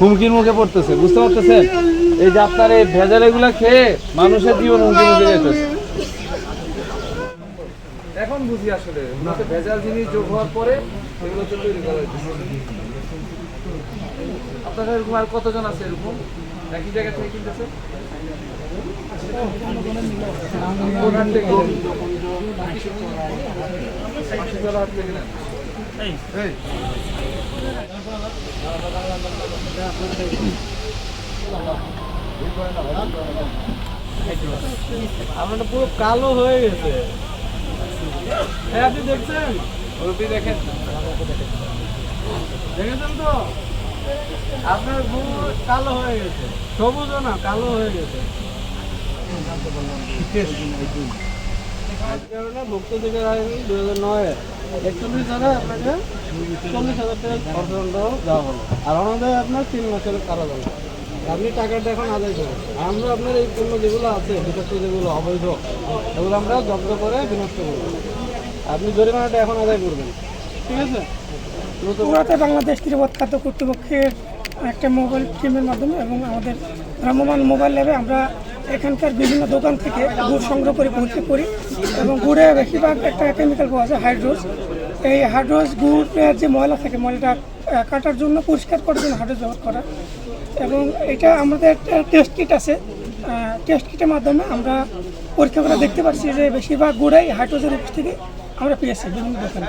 হুমকির মুখে পড়তেছে, বুঝতে পারতেছেন? এই যে আপনার এই ভেজাল এগুলা খেয়ে মানুষের জীবন হুমকির মুখে যেতেছে এখন বুঝি আসলে ভেজাল জিনিস যোগ হওয়ার পরে এগুলো তো তৈরি করা এরকম আর কতজন আছে এরকম? একই জায়গা থেকে কিনতেছে? এই। আপনারটা পুরো কালো হয়ে গেছে। হ্যাঁ আপনি দেখছেন? মুরব্বি দেখেন। দেখেছেন তো? আপনার পুরো কালো হয়ে গেছে। সবুজও না কালো হয়ে গেছে। ভুক্তভোগীর দুই হাজার নয় একচল্লিশ হাজার আপনাকে চল্লিশ হাজার টাকা অর্থদণ্ড দেওয়া হলো। আর আমাদের আপনার তিন মাসের কারাদণ্ড। আপনি টাকাটা এখন আদায় করুন। আমরা আপনার এই পণ্য যেগুলো আছে বিষাক্ত যেগুলো অবৈধ, এগুলো আমরা জব্দ করে বিনষ্ট করব। আপনি জরিমানাটা এখন আদায় করবেন। ঠিক আছে? পুরাতে বাংলাদেশ খাদ্য কর্তৃপক্ষের একটা মোবাইল টিমের মাধ্যমে এবং আমাদের ভ্রাম্যমান মোবাইল ল্যাবে আমরা এখানকার বিভিন্ন দোকান থেকে গুড় সংগ্রহ করে পরীক্ষা করি এবং গুড়ে বেশিরভাগ একটা কেমিক্যাল পাওয়া যায় হাইড্রোজ এই হাইড্রোজ গুড়ের যে ময়লা থাকে, ময়লাটা কাটার জন্য পরিষ্কার করার জন্য হাইড্রোজ ব্যবহার করা। এবং এটা আমাদের একটা টেস্ট কিট আছে। টেস্ট কিটের মাধ্যমে আমরা পরীক্ষা করে দেখতে পাচ্ছি যে বেশিরভাগ গুড়াই হাইড্রোজের উপস্থিতি আমরা পেয়েছি বিভিন্ন দোকানে।